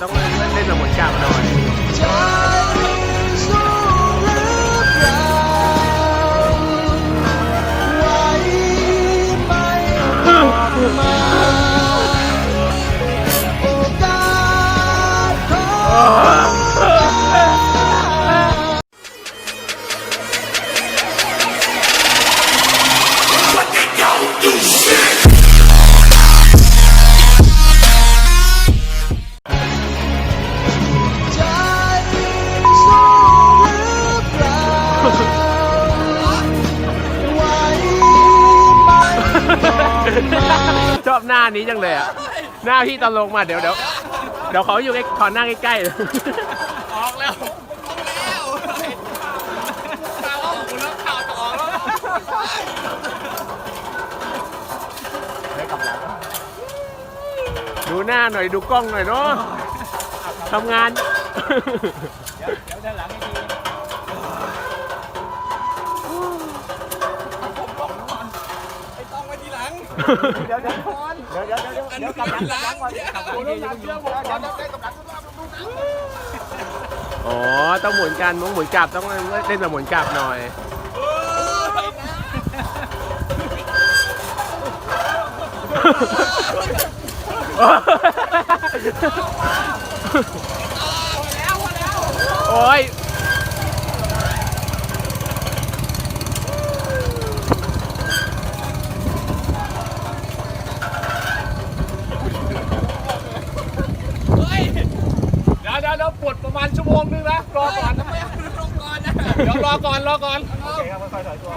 ต้องเล่นเล่ ชอบหน้านี้จังเลยอะ หน้าพี่ตอนลงมาเดี๋ยวเดี๋ยวเดี๋ยวเขาอยู่ใกล้ขอหน้าใกล้ๆเลยออกแล้วข่าวออกแล้วข่าวจะออกแล้วดูหน้าหน่อยดูกล้องหน่อยเนาะทำงาน เดี๋ยวเดี๋ยวก่อนเดี๋ยวเดี๋ยวเดี๋ยวเดี๋ยวกลับหลังกลับหลังก่อนกลับหลังเดีๆเชื่อผมก่อนได้กลับหลังอ๋อ ต้องหมุนกันต้องหมุนกลับ ต้องเล่นแบบหมุนกลับหน่อยโอ้ย เฮ้ยเดี๋ ยวเดี๋ยวเดี๋ยวปวดประมาณชั่วโมงนึงนะรอก่อนทำไมรอก่อนนะเดี๋ยวรอก่อนรอก่อน โอเคครับค่อยๆถอยตัว